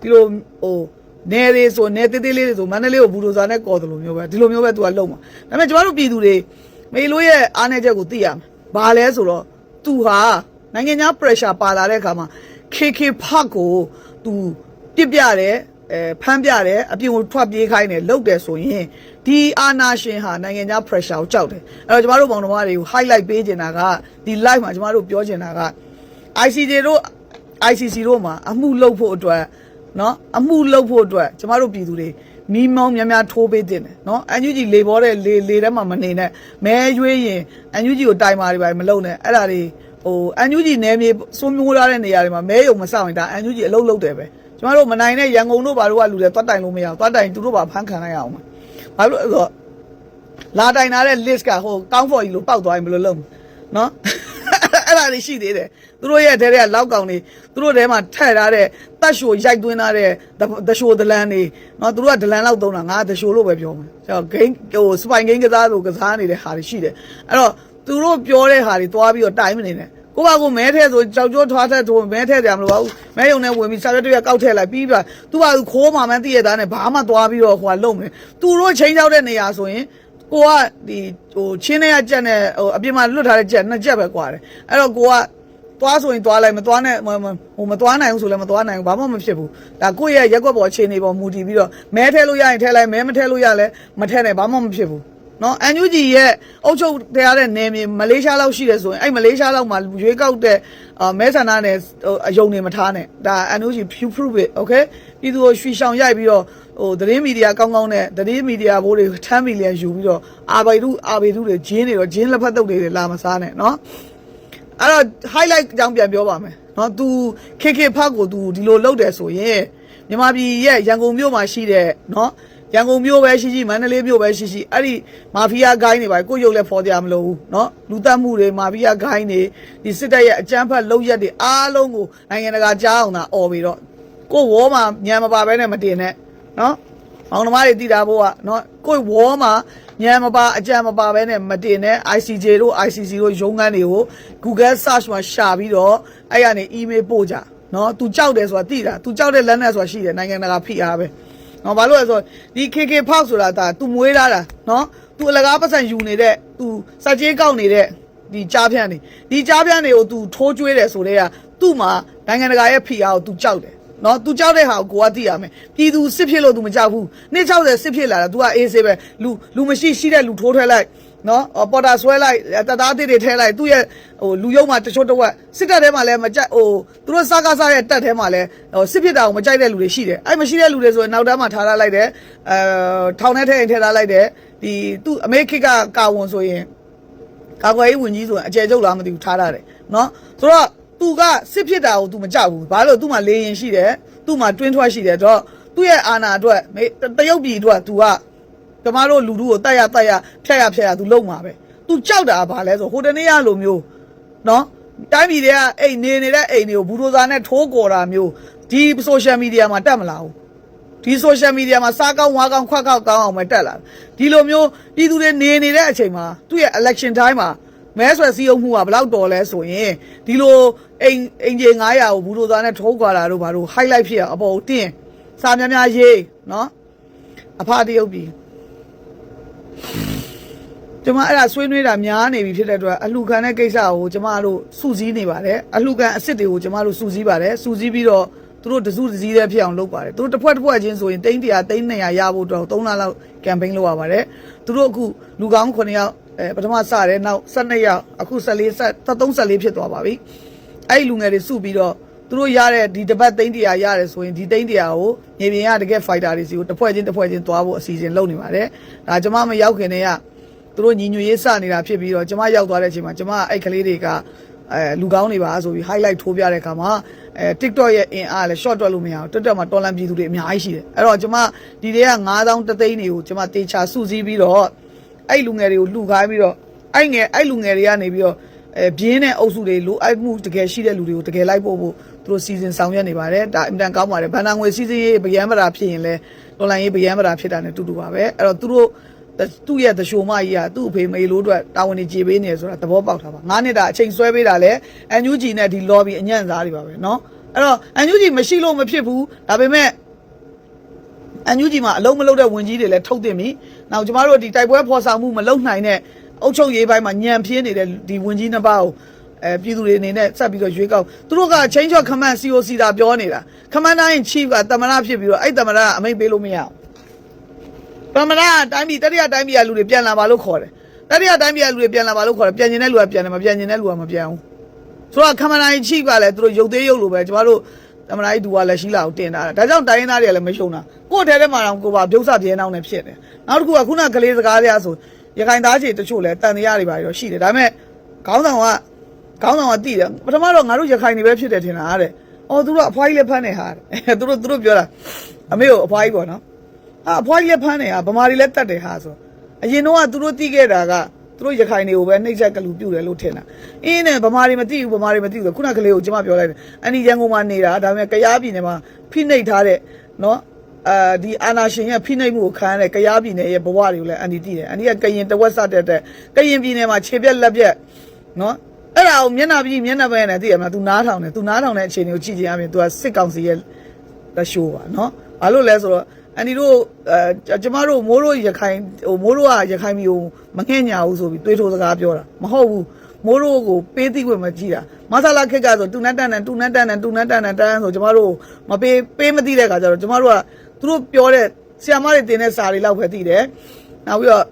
ဒီလိုဟိုနေတွေဆိုနေတေးသေးလေးတွေဆိုမန္တလေးကိုဘူဒိုဇာနဲ့ကော်တယ်လို့မျိုးပဲဒီလိုမျိုးပဲသူကလုံမှာဒါပေမဲ့ကျမတို့ပြည်သူတွေမေလို့ရဲ့အားနေချက်ကိုသိရမယ်ဘာလဲဆိုတော့သူဟာနိုင်ငံခြား pressure ပါလာတဲ့အခါမှာ KK ဖတ်ကိုသူပြစ်ပြတယ်အဲဖမ်းပြတယ်အပြင်ကိုထွက်ပြေးခိုင်းတယ်လုတ်တယ်ဆိုရင်ဒီအာနာရှင်ဟာနိုင်ငံခြား pressure ကိုကြောက်တယ်အဲ့တော့ကျမတို့ဘောင်တော်မတွေကို highlight ပေးချင်တာကဒီ live မှာကျမတို့ပြောချင်တာက ICJ တို့ ICC တို့မှာအမှုလုပ်ဖို့အတွက်เนาะအမှုလုပ်ဖို့အတွက်ကျမတို့ပြည်သူတွေမိမောင်းများများထိုးပေးတင်တယ်เนาะအန်ယူဂျီလေပေါ်တဲ့လေလေထဲမှာမနေနဲ့မဲရွေးရင်အန်ယူဂျီကိုတိုင်မာတွေပါမလုပ်နဲ့အဲ့ဒါတွေဟိုအန်ယူဂျီနယ်မြေစိုးမိုးထားတဲ့နေရာတွေမှာမဲယုံမစောင့်ရင်ဒါအန်ယူဂျီအလုပ်လုပ်တယ်ပဲကျမတို့မနိုင်တဲ့ရန်ကုန်တို့ဘာတို့ကလူတွေသွားတိုင်လို့မရဘူးသွားတိုင်သူတို့ပါဖမ်းခံလိုက်ရအောင်ဘာလို့လဲဆိုတော့ လာတိုင်ထားတဲ့ list ကဟိုကောင်းဖော်ကြီးလို့ပောက်သွားရင်ဘယ်လိုလုပ်မလဲနော်အဲ့ဒါ တွေရှိသေးတယ်သူတို့ရဲ့ထဲထဲကလောက်ကောင်တွေသူတို့ထဲမှာထည့်ထားတဲ့တတ်ရှိုရိုက်သွင်းထားတဲ့တရှိုဒလန်တွေနော်သူတို့ကဒလန်လောက်သုံးတာငါတရှိုလို့ပဲပြောမယ်ကျတော့ game ဟို spy game ကစားလို့ကစားနေတဲ့ဟာတွေရှိတယ်အဲ့တော့သူတို့ပြောတဲ့ဟာတွေသွားပြီးတော့တိုင်မနေနဲ့ကိုပါကိုမဲထဲဆိုကြောက်ကြောထွားထက်ထိုးမဲထဲကြမလို့ပါဘူးမဲယုံနဲ့ဝင်ပြီးစာရွက်တွေကောက်ထည့်လိုက်ပြီးပြသူကခိုးမှမှန်းတည့်ရသားနဲ့ဘာမှသွားပြီးတော့ဟိုကလုံမယ်သူတို့ချိန်ကြောက်တဲ့နေရာဆိုရင် ကိုကဒီဟိုချင်းထဲကကြက်နဲ့ဟိုအပြင်မှာလွတ်ထားတဲ့ကြက်နှစ်ကြက်ပဲကွာတယ်အဲ့တော့ကိုကသွားဆိုရင်သွားလိုက်မသွားနဲ့ဟိုမသွားနိုင်ဘူးဆိုလည်းမသွားနိုင်ဘူးဘာမှမဖြစ်ဘူးဒါကိုယ့်ရဲ့ရက်ွက်ပေါ်အခြေအနေပေါ်မူတည်ပြီးတော့မဲထဲလို့ရရင်ထဲလိုက်မဲမထဲလို့ရလဲမထဲနဲ့ဘာမှမဖြစ်ဘူးနော်အန်ယူဂျီရဲ့အုတ်ချုပ်တရားတဲ့နယ်မြေမလေးရှားလောက်ရှိတယ်ဆိုရင်အဲ့မလေးရှားလောက်မှာရွေးကောက်တဲ့အာမဲဆန္ဒနဲ့အယုံနေမထားနဲ့ဒါအန်ယူဂျီ proof it okay ပြည်သူကိုရွှေရှောင်ရိုက်ပြီးတော့ ဟိုသတင်းမီဒီယာကောင်းကောင်းနဲ့သတင်းမီဒီယာဘိုးတွေထမ်းမီလီယံယူပြီးတော့အာဘိုင်တုအာဘေတုတွေဂျင်းတွေတော့ဂျင်းလက်ဖက်တုပ်တွေလာမစားနဲ့နော်အဲ့တော့ highlight အကြောင်းပြန်ပြောပါမယ်နော် तू ခေခေဖတ်ကို तू ဒီလိုလုပ်တယ်ဆိုရင်မြန်မာပြည်ရဲ့ရန်ကုန်မြို့မှာရှိတဲ့နော်ရန်ကုန်မြို့ပဲရှိရှိမန္တလေးမြို့ပဲရှိရှိအဲ့ဒီမာဖီးယားဂိုင်းတွေပါကိုရုပ်လည်းဖော်ကြမလို့ဘူးเนาะလူတက်မှုတွေမာဖီးယားဂိုင်းတွေဒီစစ်တပ်ရဲ့အကြမ်းဖက်လုပ်ရက်တွေအားလုံးကိုနိုင်ငံတကာကြားအောင်သာអော်ပြီးတော့ကိုဝေါ်မှာညံမပါဘဲနဲ့မတင်နဲ့ နော်မောင်နှမတွေတည်တာဖို့ကနော်ကိုယ်ဝေါ်မှာညံမပါအကြံမပါပဲနဲ့မတင်နဲ့ ICJ တို့ ICC တို့ရုံးခန်းတွေကို Google search မှာရှာပြီးတော့အဲ့ကနေ email ပို့ကြနော်။ तू ကြောက်တယ်ဆိုတာသိတာ။ तू ကြောက်တဲ့လက်နက်ဆိုတာရှိတယ်နိုင်ငံတကာဖိအားပဲ။နော်ဘာလို့လဲဆိုတော့ဒီ KK ဖောက်ဆိုတာဒါ तू မွေးထားတာနော်။ तू အလကားပတ်စံယူနေတဲ့ तू စကြေးကောက်နေတဲ့ဒီကြားဖြန့်နေဒီကြားဖြန့်တွေကို तू ထိုးကျွေးတယ်ဆိုတော့ကသူ့မှာနိုင်ငံတကာရဲ့ဖိအားကို तू ကြောက်တယ် နော် तू ကြောက်တဲ့ဟာကိုကိုကသိရမယ်ပြည်သူစစ်ဖြစ်လို့ तू မကြောက်ဘူးနှစ်60စစ်ဖြစ်လာတာ तू ကအေးဆေးပဲလူလူမရှိရှိတဲ့လူထိုးထွက်လိုက်နော်ပေါ်တာဆွဲလိုက်တသားတစ်တွေထဲလိုက်သူ့ရဲ့ဟိုလူယုံမှာတချို့တဝက်စစ်တပ်ထဲမှာလည်းမကြိုက်ဟိုသူတို့စားကားစားရဲ့တပ်ထဲမှာလည်းဟိုစစ်ဖြစ်တာကိုမကြိုက်တဲ့လူတွေရှိတယ်အဲ့မရှိတဲ့လူတွေဆိုရင်နောက်တန်းမှာထားထားလိုက်တယ်အဲထောင်ထဲထဲရင်ထဲထားလိုက်တယ်ဒီသူ့အမေခိကကာဝန်ဆိုရင်ကာကွယ်ရေးဝန်ကြီးဆိုရင်အကျယ်ချုပ်လားမသိဘူးထားထားတယ်နော်ဆိုတော့ သူကစစ်ဖြစ်တာကိုသူမကြောက်ဘူးဘာလို့သူ့မှာလေရင်ရှိတယ်သူ့မှာ twin ထွက်ရှိတယ်တော့သူ့ရဲ့အာဏာအတွက်တရုတ်ပြည်အတွက်သူကကျမတို့လူလူကိုတတ်ရတတ်ရဖြတ်ရဖြတ်ရသူလုံမှာပဲသူကြောက်တာဘာလဲဆိုဟိုတနေ့ရလိုမျိုးနော်တိုင်းပြည်တွေကအိမ်နေနေတဲ့အိမ်တွေကိုဘူဒိုဇာနဲ့ထိုးကော်တာမျိုးဒီ social media မှာတက်မလာဘူးဒီ social media မှာစားကောင်းဝါကောင်းခွက်ကောက်ကောင်းအောင်ပဲတက်လာဒီလိုမျိုးပြည်သူတွေနေနေတဲ့အချိန်မှာသူ့ရဲ့ election time မှာ မဲဆွယ်စည်းရုံးမှုကဘယ်လောက်တော်လဲဆိုရင်ဒီလိုအိမ်အိမ်ကြီး900ကိုဘူဒိုဇာနဲ့ထိုးကွာတာတို့ဘာလို့ highlight ဖြစ်အောင်အပေါ်တင်းစာများများရေးနော်အဖတရုပ်ပြည်ကျမအဲ့ဒါဆွေးနွေးတာများနေပြီဖြစ်တဲ့အတွက်အလှခံတဲ့ကိစ္စကိုကျမတို့စူးစီးနေပါတယ်အလှခံအစ်စ်တွေကိုကျမတို့စူးစီးပါတယ်စူးစီးပြီးတော့သူတို့တစုတစည်းတည်းဖြစ်အောင်လုပ်ပါတယ်သူတို့တစ်ဖွဲ့တစ်ဖွဲ့ချင်းဆိုရင်တိန်း100တိန်း200ရဖို့အတွက်3လလောက်ကမ်ပိန်းလုပ်ရပါတယ်သူတို့အခုလူကောင်း9ယောက် အဲပထမစတယ်နောက်12ယောက်အခု14 73 14ဖြစ်သွားပါပြီအဲ့ဒီလူငယ်တွေစုပြီးတော့သူတို့ရတဲ့ဒီတပတ်သိန်းတရာရတယ်ဆိုရင်ဒီသိန်းတရာကိုမြေပြင်ရတကယ် fighter တွေစီကိုတစ်ဖွဲ့ချင်းတစ်ဖွဲ့ချင်းသွားဖို့အစီအစဉ်လုပ်နေပါတယ်ဒါကျွန်မမရောက်ခင်တည်းကသူတို့ညီညွတ်ရေးစနေတာဖြစ်ပြီးတော့ကျွန်မရောက်သွားတဲ့အချိန်မှာကျွန်မအဲ့ကလေးတွေကအဲလူကောင်းတွေပါဆိုပြီး highlight ထိုးပြတဲ့အခါမှာအဲ TikTok ရဲ့အင်အားလည်း short တွက်လို့မရအောင် TikTok မှာတော်လန်ပြည်သူတွေအများကြီးရှိတယ်အဲ့တော့ကျွန်မဒီတွေက9000တသိန်းတွေကိုကျွန်မတေချာစုစည်းပြီးတော့ အဲ့လူငယ်တွေကိုလှူခိုင်းပြီးတော့အဲ့ငယ်အဲ့လူငယ်တွေကနေပြီးတော့ အဲပြင်းတဲ့အုပ်စုတွေလိုအပ်မှုတကယ်ရှိတဲ့လူတွေကိုတကယ်လိုက်ပို့ဖို့သူတို့စီစဉ်ဆောင်ရွက်နေပါတယ်ဒါအင်တန်ကောင်းပါတယ်ဘန္နာငွေစီစဉ်ရေးဗယံမရာဖြစ်ရင်လဲတော်လိုင်းရေးဗယံမရာဖြစ်တာနဲ့တူတူပါပဲအဲ့တော့သူတို့သူ့ရဲ့တရှိုမကြီးကသူ့အဖေမေလို့အတွက်တာဝန်ကြီးကြေပေးနေဆိုတာသဘောပေါက်တာပါငါးနှစ်တာအချိန်ဆွဲပေးတာလဲအန်ယူဂျီနဲ့ဒီ lobby အညံ့စားတွေပါပဲเนาะအဲ့တော့အန်ယူဂျီမရှိလို့မဖြစ်ဘူးဒါပေမဲ့ အန်ယူဂျီမှာအလုံးမလုံးတဲ့ဝင်ကြီးတွေလည်းထုတ်တင်ပြီ။ နောက်ကျမတို့ဒီတိုက်ပွဲဖော်ဆောင်မှုမလုပ်နိုင်တဲ့အုပ်ချုပ်ရေးပိုင်းမှာညံပြင်းနေတဲ့ဒီဝင်ကြီးနှစ်ပါးကိုအဲပြည်သူတွေအနေနဲ့ဆက်ပြီးတော့ရွေးကောက်သူတို့က change of command COC တာပြောနေတာ commander in chief ကတမရဖြစ်ပြီးတော့အဲ့တမရကအမိန့်ပေးလို့မရဘူး။တမရကတိုင်းပြည်တတိယတိုင်းပြည်ကလူတွေပြန်လာပါလို့ခေါ်တယ်။တတိယတိုင်းပြည်ကလူတွေပြန်လာပါလို့ခေါ်တယ်ပြန်ကျင်တဲ့လူကပြန်တယ်မပြန်ကျင်တဲ့လူကမပြန်ဘူး။ဆိုတော့ commander in chief ကလည်းသူတို့ရုပ်သေးရုပ်လိုပဲကျမတို့ တမရကြီးဒူကလည်းရှိလာအောင်တင်တာဒါကြောင့်တိုင်းရင်းသားတွေကလည်းမရှုံတာကိုယ့်ထဲထဲမှာတော့ကိုပါပြုတ်စပြဲနှောင်းနေဖြစ်တယ်နောက်တစ်ခုကခုနကလေးစကားများဆိုရခိုင်သားချေတချို့လည်းတန်တရားတွေပါတော့ရှိတယ်ဒါပေမဲ့ခေါင်းဆောင်ကခေါင်းဆောင်ကတိတယ်ပထမတော့ငါတို့ရခိုင်တွေပဲဖြစ်တယ်ထင်တာတဲ့အော်သူတို့အဖွားကြီးလည်းဖမ်းနေဟာတဲ့သူတို့သူတို့ပြောတာအမေကိုအဖွားကြီးပေါ့နော်အာအဖွားကြီးလည်းဖမ်းနေဟာဗမာတွေလည်းတတ်တယ်ဟာဆိုအရင်တော့ကသူတို့တီးခဲ့တာက သူတို့ရခိုင်တွေကိုပဲနှိမ့်ချက်ကလူပြုတယ်လို့ထင်တာအင်းနဲ့ဗမာတွေမသိဘူးဗမာတွေမသိဘူးခုနကလေးကိုကျွန်မပြောလိုက်တယ်အန်ဒီရန်ကုန်မှာနေတာဒါပေမဲ့ကရားပြည်နယ်မှာဖိနှိပ်ထားတဲ့နော်အာဒီအာနာရှင်ရဲ့ဖိနှိပ်မှုကိုခံရတဲ့ကရားပြည်နယ်ရဲ့ဘဝတွေကိုလည်းအန်ဒီတည်တယ်အန်ဒီကကရင်တဝက်စတဲ့တဲ့ကရင်ပြည်နယ်မှာခြေပြက်လက်ပြက်နော်အဲ့ဒါကိုမျက်နှာပြီးမျက်နှာပဲနဲ့သိရမလား तू နားထောင်တယ် तू नाးထောင်တဲ့အခြေအနေကိုကြည့်ကြရပြင် तू ကစစ်ကောင်စီရဲ့လက်ရှိုးပါနော်ဘာလို့လဲဆိုတော့ အန်ဒီတို့အဲကျမတို့မိုးတို့ရခိုင်ဟိုမိုးတို့ကရခိုင်မျိုး မငှဲ့ညာဘူးဆိုပြီးတွေးထိုးစကားပြောတာမဟုတ်ဘူးမိုးတို့ကိုပေးသိခွင့်မကြည့်တာမဆလာခက်ကဆိုတူနတ်တန်တန်တူနတ်တန်တန်တူနတ်တန်တန်တန်းဆိုကျမတို့မပေးပေးမသိတဲ့ခါကျတော့ကျမတို့ကသူတို့ပြောတဲ့ဆီယာမတွေတင်တဲ့စာတွေလောက်ပဲသိတယ်နောက်ပြီးတော့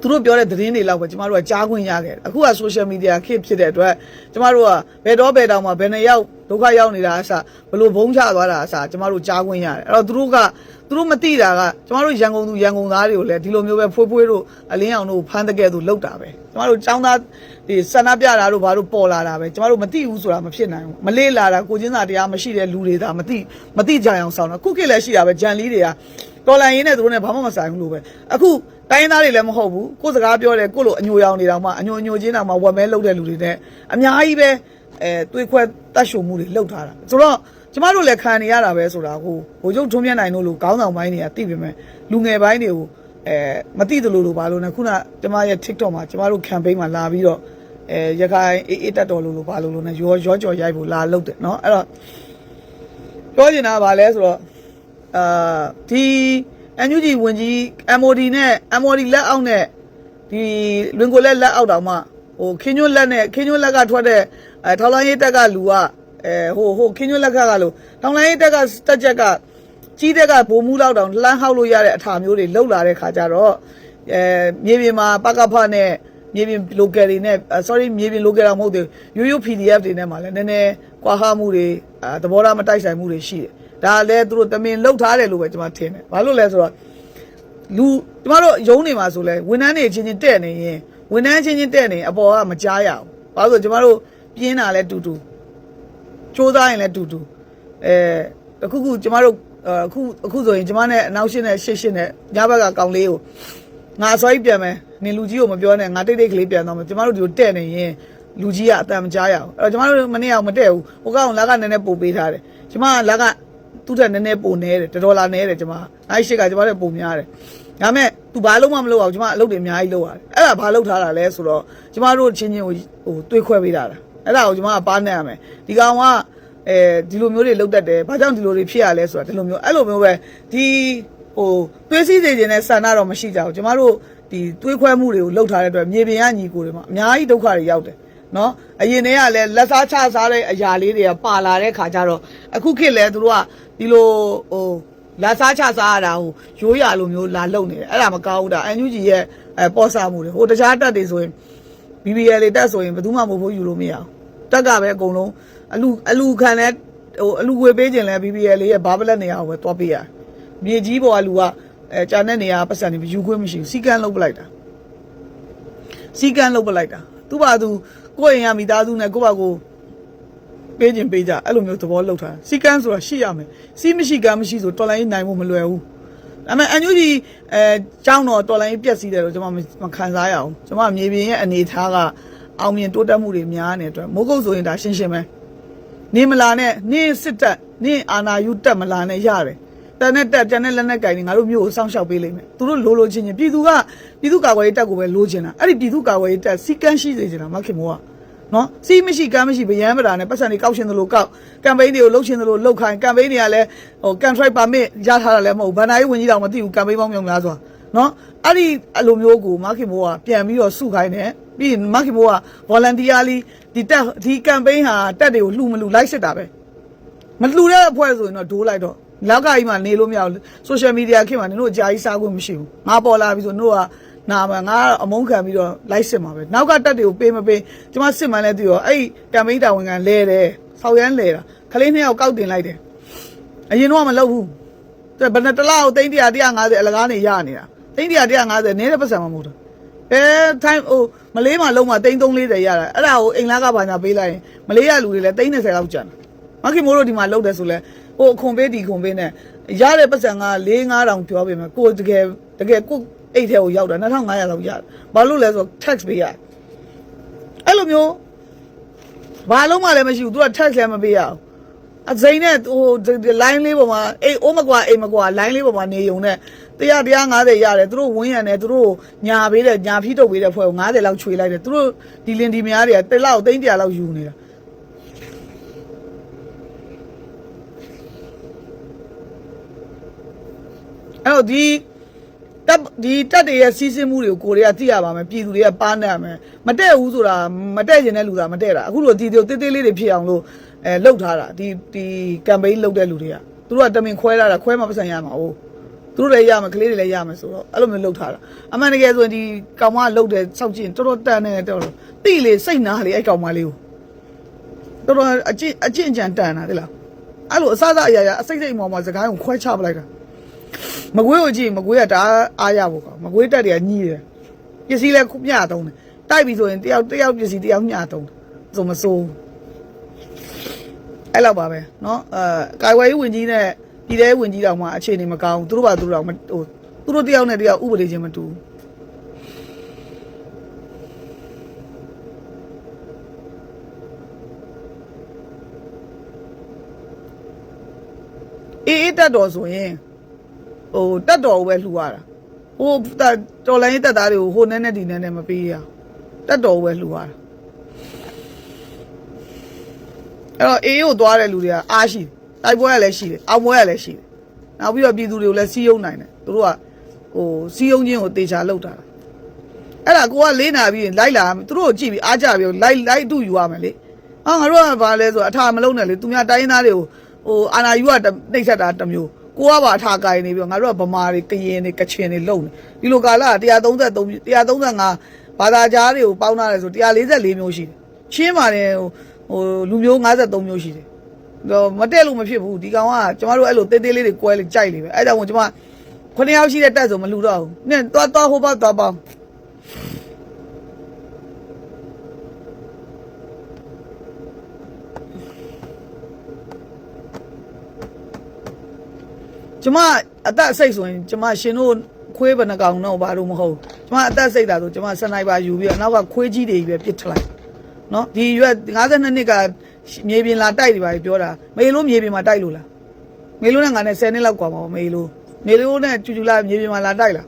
သူတို့ပြောတဲ့သတင်းတွေလောက်ပဲကျမတို့ကကြားခွင့်ရခဲ့တယ်အခုက social media ခေတ်ဖြစ်တဲ့အတွက်ကျမတို့ကဘယ်တော့ဘယ်တောင်မှဘယ်နှစ်ယောက် ဒုက္ခရောက်နေတာအစားဘလို့ဘုံချသွားတာအစားကျမတို့ကြားခွင့်ရတယ်အဲ့တော့သူတို့ကသူတို့မသိတာကကျမတို့ရန်ကုန်သူရန်ကုန်သားတွေကိုလည်းဒီလိုမျိုးပဲဖွေးဖွေးတို့အလင်းအောင်တို့ဖမ်းတကယ်သူလောက်တာပဲကျမတို့ចောင်းသားဒီဆန္ဒပြတာတို့ဘာတို့ပေါ်လာတာပဲကျမတို့မသိဘူးဆိုတာမဖြစ်နိုင်ဘူးမလေးလာတာကိုချင်းစာတရားမရှိတဲ့လူတွေဒါမသိမသိကြအောင်ဆောင်တာခုခေတ်လည်းရှိတာပဲဂျန်လီတွေကတော်လိုင်းရင်းနဲ့သူတို့နဲ့ဘာမှမဆိုင်ဘူးလို့ပဲအခုတိုင်းရင်းသားတွေလည်းမဟုတ်ဘူးကိုယ်စကားပြောတယ်ကိုယ့်လိုအညိုရောင်နေတောင်မှအညိုအညိုချင်းတောင်မှဝက်မဲလုပ်တဲ့လူတွေနဲ့အများကြီးပဲ အဲတွေးခွဲတတ်ရှုံမှုတွေလုပ်ထားတာဆိုတော့ကျမတို့လည်းခံနေရတာပဲဆိုတာကိုဘိုလ်ချုပ်ထွန်းမြတ်နိုင်တို့လိုခေါင်းဆောင်ပိုင်းတွေကသိပေမဲ့လူငယ်ပိုင်းတွေကိုအဲမသိသလိုလိုပါလို့ ਨੇ ခုနကျမရဲ့ TikTok မှာကျမတို့ campaign မှာလာပြီးတော့အဲရခိုင်အေးအေးတက်တော်လို့လို့ပါလို့လို့ ਨੇ ရောရောကြော်ရိုက်ဖို့လာလုပ်တယ်เนาะအဲ့တော့ ပြောချင်တာကဘာလဲဆိုတော့အာဒီ NUG ဝင်ကြီး MOD နဲ့ MOD လက်အောက်နဲ့ဒီလွင်ကိုလက်လက်အောက်တောင်မှဟိုခင်းညွတ်လက်နဲ့ခင်းညွတ်လက်ကထွက်တဲ့ အဲထောက်လိုင်းရေးတက်ကလူကအဲဟိုဟိုခင်းညွတ်လက်ကကလို့ထောက်လိုင်းရေးတက်ကတက်ချက်ကကြီးတဲ့ကဘိုးမူလောက်တောင်လှမ်းဟောက်လို့ရတဲ့အထာမျိုးတွေလှုပ်လာတဲ့ခါကျတော့အဲမြေပြင်မှာပကဖနဲ့မြေပြင် local တွေနဲ့ sorry မြေပြင် local တော့မဟုတ်သေးဘူးရိုးရိုး PDF တွေနဲ့မှလည်းနည်းနည်းကွာဟမှုတွေအဲသဘောထားမတိုက်ဆိုင်မှုတွေရှိတယ်ဒါလည်းသူတို့တမင်လှုပ်ထားတယ်လို့ပဲကျွန်မထင်တယ်ဘာလို့လဲဆိုတော့လူကျမတို့ရုံးနေမှာဆိုလဲဝန်ထမ်းတွေချင်းချင်းတဲ့နေရင်ဝန်ထမ်းချင်းချင်းတဲ့နေအပေါ်ကမကြားရအောင်။ဘာလို့လဲဆိုကျမတို့ ပြင်းတာလဲတူတူစူးစမ်းရင်လဲတူတူအဲအခုခုကျမတို့အခုအခုဆိုရင်ကျမနဲ့အနောက်ရှင်းနဲ့ရှစ်ရှင်းနဲ့ညဘက်ကကောင်လေးကိုငါအစွာကြီးပြန်မယ်နင်လူကြီးကိုမပြောနဲ့ငါတိတ်တိတ်ကလေးပြန်တော့မယ်ကျမတို့ဒီကိုတဲ့နေရင်လူကြီးကအတန်မကြားရအောင်အဲ့တော့ကျမတို့မနေ့အောင်မတဲ့ဘူးဟိုကောင်လာကနည်းနည်းပို့ပေးထားတယ်ကျမကလာကသူ့ထက်နည်းနည်းပိုနေတယ်ဒေါ်လာနေတယ်ကျမအဲ့ရှိကကျမတို့ပိုများတယ်ဒါမဲ့ तू ဘာလုံးမမလုပ်အောင်ကျမအလုပ်တွေအများကြီးလုပ်ရတယ်အဲ့ဒါဘာလုပ်ထားတာလဲဆိုတော့ကျမတို့ချင်းချင်းကိုဟိုတွေးခွဲပေးတာလား အဲ့ဒါကိုကျမကပါနေရမယ်ဒီကောင်ကအဲဒီလိုမျိုးတွေလုပ်တတ်တယ်ဘာကြောင့်ဒီလိုတွေဖြစ်ရလဲဆိုတာဒီလိုမျိုးအဲ့လိုမျိုးပဲဒီဟိုတွေးစည်းစေခြင်းနဲ့ဆန္ဒတော့မရှိကြဘူးကျမတို့ဒီတွေးခွဲမှုတွေကိုလုပ်ထားတဲ့အတွက်မြေပြင်ကညီကိုတွေမှာအများကြီးဒုက္ခတွေရောက်တယ်နော်အရင်တည်းကလည်းလက်စားချစားတဲ့အရာလေးတွေကပါလာတဲ့ခါကျတော့အခုခေတ်လဲသူတို့ကဒီလိုဟိုလက်စားချစားရတာဟိုရိုးရလိုမျိုးလာလုံနေတယ်အဲ့ဒါမကောင်းဘူးဒါအန်ယူဂျီရဲ့အဲပေါ်ဆာမှုတွေဟိုတခြားတက်တွေဆိုရင် BBL တွေတက်ဆိုရင်ဘယ်သူမှမဟုတ်ဘူးယူလို့မရအောင်တက်ကပဲအကုန်လုံးအလူအလူခံလဲဟိုအလူဝေပေးခြင်းလဲ BBL လေးရဲ့ဘာပလက်နေရအောင်ပဲတွားပေးရမြေကြီးပေါ်ကလူကအဲဂျာနဲ့နေရပတ်စံနေယူခွင့်မရှိဘူးစီကန်းလုပ်ပလိုက်တာစီကန်းလုပ်ပလိုက်တာသူ့ဘာသူကိုယ့်အိမ်ကမိသားစုနဲ့ကိုယ့်ဘာကိုပေးခြင်းပေးကြအဲ့လိုမျိုးသဘောလောက်ထားစီကန်းဆိုတာရှိရမယ်စီမရှိကန်းမရှိဆိုတော်လိုင်းနိုင်ဖို့မလွယ်ဘူး ဒါပေမဲ့အန်ယူဂျီအဲကျောင်းတော်တော်လိုင်းပြက်စီးတယ်လို့ကျွန်မမခံစားရအောင်ကျွန်မမြေပြင်ရဲ့အနေထားကအောင်မြင်တိုးတက်မှုတွေများနေတဲ့အတွက်မိုးကုတ်ဆိုရင်ဒါရှင်းရှင်းပဲနေမလာနဲ့နေစစ်တပ်နေအာနာယူတက်မလာနဲ့ရတယ်တန်နဲ့တက်တန်နဲ့လက်နဲ့ကင်နေငါတို့မျိုးကိုစောင့်ရှောက်ပေးလိမ့်မယ်သူတို့လိုလိုချင်းချင်းပြည်သူကပြည်သူကာကွယ်ရေးတပ်ကိုပဲလိုချင်တာအဲ့ဒီပြည်သူကာကွယ်ရေးတပ်စီကန်းရှိစေချင်တာမခင်မောက နော်စီးမရှိကမ်းမရှိဗျရမ်းပတာနဲ့ပတ်စံတွေကောက်ရှင်သလိုကောက်ကမ်ပိန်းတွေကိုလှုပ်ရှင်သလိုလှုပ်ခိုင်းကမ်ပိန်းတွေကလည်းဟိုကန်ထရိုက်ပါမစ်ရထားတာလည်းမဟုတ်ဘူးဘန်နာရေးဝင်ကြီးတော်မသိဘူးကမ်ပိန်းပေါင်းမြောင်များစွာနော်အဲ့ဒီအလိုမျိုးကိုမာခင်မိုးကပြန်ပြီးတော့စုခိုင်းတယ်ပြီးရင်မာခင်မိုးက volunteer လေးဒီတက်ဒီကမ်ပိန်းဟာတက်တွေကိုလှူမလှူလိုက်စစ်တာပဲမလှူတဲ့အဖွဲ့ဆိုရင်တော့ဒိုးလိုက်တော့လောက်ကကြီးမှနေလို့မရဘူး social media ခေတ်မှာနင်တို့အကြာကြီးစားခွင့်မရှိဘူးငါပေါ်လာပြီဆိုနင်တို့က နာမငါအမုန်းခံပြီးတော့လိုက်စစ်မှာပဲနောက်ကတက်တွေကိုပေးမပေးကျမစစ်မှန်းလဲသိရောအဲ့ campaign တာဝန်ခံလဲတယ်ဆောက်ရမ်းလဲတာခလေးနှစ်ယောက်ကောက်တင်လိုက်တယ်အရင်တော့မလုပ်ဘူးတဲ့ဘယ်နဲ့တစ်လောက်သိန်း100 150အလကားနေရနေတာသိန်း100 150နည်းတဲ့ပတ်စံမမဟုတ်ဘူးအဲထိုင်းဟိုမလေးမှာလုံးမှာသိန်း340ရတာအဲ့ဒါကိုအိမ်လာကဘာညာပေးလိုက်ရင်မလေးရလူတွေလည်းသိန်း30လောက်ကျန်တာမခင်မိုးတို့ဒီမှာလုပ်တယ်ဆိုလဲဟိုအခွန်ပေးဒီခွန်ပေးနဲ့ရတဲ့ပတ်စံက4 5တောင်ပြောပေးမယ်ကိုတကယ်တကယ်ကို အိတ်ထဲကိုရောက်တာ2500လောက်ရတယ်ဘာလို့လဲဆိုတော့ tax ပေးရတယ်အဲ့လိုမျိုးဘာလုံးမလည်းမရှိဘူး तू က tax လည်းမပေးရအောင်အစိမ်းနဲ့ဟို line လေးပေါ်မှာအေးအိုးမကွာအိမ်မကွာ line လေးပေါ်မှာနေုံနဲ့တရား150ရတယ်သူတို့ဝင်းရံတယ်သူတို့ညာပေးတယ်ညာဖီးတုပ်ပေးတဲ့ဖွဲ့ကို90လောက်ချွေလိုက်တယ်သူတို့ဒီလင်ဒီမယားတွေကတစ်လောက်သိန်း100လောက်ယူနေတာအဲ့တော့ဒီ တက်ဒီတက်တွေရဲ့စီးစင်းမှုတွေကိုကိုတွေကသိရပါမယ်ပြည်သူတွေကပါနေရမယ်မတက်ဘူးဆိုတာမတက်ရင်လည်းလူသာမတက်တာအခုလိုဒီဒီတေးသေးလေးတွေဖြစ်အောင်လို့အဲလှုပ်ထားတာဒီဒီကမ်ပိန်းလှုပ်တဲ့လူတွေကသူတို့ကတမင်ခွဲလာတာခွဲမှပတ်စံရမှာဟုတ်သူတို့လည်းရမယ်ကလေးတွေလည်းရမယ်ဆိုတော့အဲ့လိုမျိုးလှုပ်ထားတာအမှန်တကယ်ဆိုရင်ဒီကောင်မလှုပ်တဲ့စောက်ကျင်တော်တော်တန်နေတယ်တော်တော်တိလေစိတ်နာလေအဲ့ကောင်မလေးကိုတော်တော်အကျင့်အကျင့်ကြံတန်တာတိလားအဲ့လိုအစစအရာရာအစိတ်စိတ်မောင်မှာစကားကိုခွဲချပလိုက်တာ မကွေးကိုကြည့်မကွေးကဒါအားရဖို့ကောမကွေးတက်တွေကညှိတယ်ပစ္စည်းလဲခုမျှတုံးတယ်တိုက်ပြီဆိုရင်တယောက်တယောက်ပစ္စည်းတယောက်မျှတုံးတယ်ဆိုမစိုးအဲ့လောက်ပါပဲเนาะအဲကာဝယ်ရေးဝင်ကြီးနဲ့ပြည်ထဲဝင်ကြီးတောင်မှအခြေအနေမကောင်းသူတို့ဘာသူတို့တောင်မဟိုသူတို့တယောက်နဲ့တယောက်ဥပဒေချင်းမတူအေးအေးတက်တော်ဆိုရင် ဟိုတက်တော်ကိုပဲလှူရတာဟိုတက်တော်လိုင်းရေးတက်သားတွေကိုဟိုနဲ့နဲ့ဒီနဲ့နဲ့မပေးရတက်တော်ကိုပဲလှူရတာအဲ့တော့အေးကိုသွားတဲ့လူတွေကအားရှိတယ်တိုက်ပွဲကလည်းရှိတယ်အောင်ပွဲကလည်းရှိတယ်နောက်ပြီးတော့ပြည်သူတွေကိုလည်းစီးယုံနိုင်တယ်သူတို့ကဟိုစီးယုံခြင်းကိုတေချာလောက်တာအဲ့ဒါကိုကလေးနာပြီးရင်လိုက်လာသူတို့ကိုကြည့်ပြီးအားကြပြီးလိုက်လိုက်အတူယူရမယ်လေဟာငါတို့ကဘာလဲဆိုအထာမလုံးနဲ့လေသူများတိုင်းရင်းသားတွေကိုဟိုအာနာယူကနှိမ့်ဆက်တာတစ်မျိုး ကိုကပါအထာကိုင်နေပြီးတော့ငါတို့ကဗမာတွေကရင်တွေကချင်တွေလုံနေဒီလိုကာလက133 135ဘာသာကြားတွေကိုပေါင်းထားတယ်ဆို144မျိုးရှိတယ်ချင်းပါတယ်ဟိုဟိုလူမျိုး53မျိုးရှိတယ်တော့မတက်လို့မဖြစ်ဘူးဒီကောင်ကကျမတို့အဲ့လိုတေးသေးလေးတွေကွဲလေးကြိုက်လေပဲအဲ့ကြောင့်မို့ကျမခုနှစ်ယောက်ရှိတဲ့တက်ဆိုမလူတော့ဘူးနင်သွားသွားဟိုဘက်သွားပေါင်း ကျမအသက်အစိတ်ဆိုရင်ကျမရှင်တို့ခွေးဘယ်နှကောင်တော့ဘာလို့မဟုတ်ကျမအသက်စိတ်တာဆိုကျမစနိုက်ပါယူပြီးတော့နောက်ကခွေးကြီးတွေပဲပစ်ထလိုက်နော်ဒီရွက်52နှစ်ကမြေပြင်လာတိုက်တွေပါပြောတာမေလို့မြေပြင်မှာတိုက်လို့လားမေလို့နဲ့ငါနဲ့10နှစ်လောက်กว่าပါမေလို့မေလို့နဲ့ကျူကျူလာမြေပြင်မှာလာတိုက်လား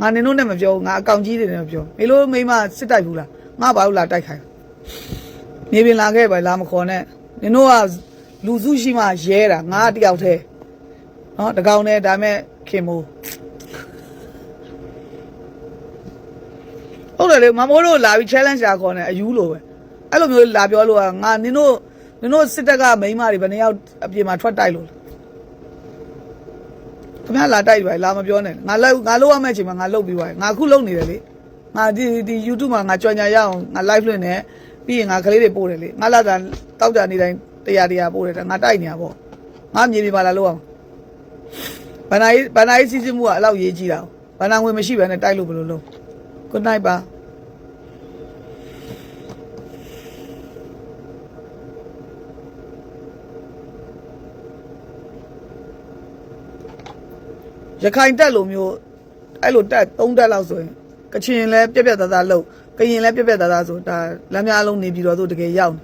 ငါနင်တို့နဲ့မပြောဘူးငါအကောင်ကြီးတွေနဲ့မပြောမေလို့မိမစစ်တိုက်ဘူးလားငါဘာလို့လာတိုက်ခိုင်းမြေပြင်လာခဲ့ပါလာမခေါ်နဲ့နင်တို့ကလူစုရှိမှရဲတာငါတယောက်တည်း နော်တကောင်နဲ့ဒါမဲ့ခင်မိုးဟုတ်တယ်လေမမိုးတို့လာပြီး challenge လာခေါ်နေအယူလို့ပဲအဲ့လိုမျိုးလာပြောလို့ကငါနင်တို့နင်တို့စစ်တပ်ကမိန်းမတွေဘယ်နှစ်ယောက်အပြင်မှာထွက်တိုက်လို့လဲခင်ဗျားလာတိုက်ပါလာမပြောနဲ့ငါလောက်ငါလောက်ရမယ့်အချိန်မှာငါလောက်ပြီးပါငါအခုလောက်နေတယ်လေငါဒီဒီ YouTube မှာငါကြွညာရအောင်ငါ live လွှင့်နေပြီးရင်ငါကလေးတွေပို့တယ်လေငါလာတာတောက်ကြနေတိုင်းတရားတရားပို့တယ်ငါတိုက်နေတာပေါ့ငါမြေပြင်မှာလာလောက်အောင် ဘန်နာရေးဘန်နာရေးစီစဉ်မှုကအလောက်ရေးကြည့်တာဘန်နာငွေမရှိဘဲနဲ့တိုက်လို့ဘယ်လိုလုပ် good night ပါရခိုင်တက်လိုမျိုးအဲ့လိုတက်၃တက်လောက်ဆိုရင်ကချင်လည်းပြက်ပြက်သားသားလှုပ်ကကရင်လည်းပြက်ပြက်သားသားဆိုဒါလမ်းများလုံးနေပြီးတော့သူတကယ်ရောက်နေ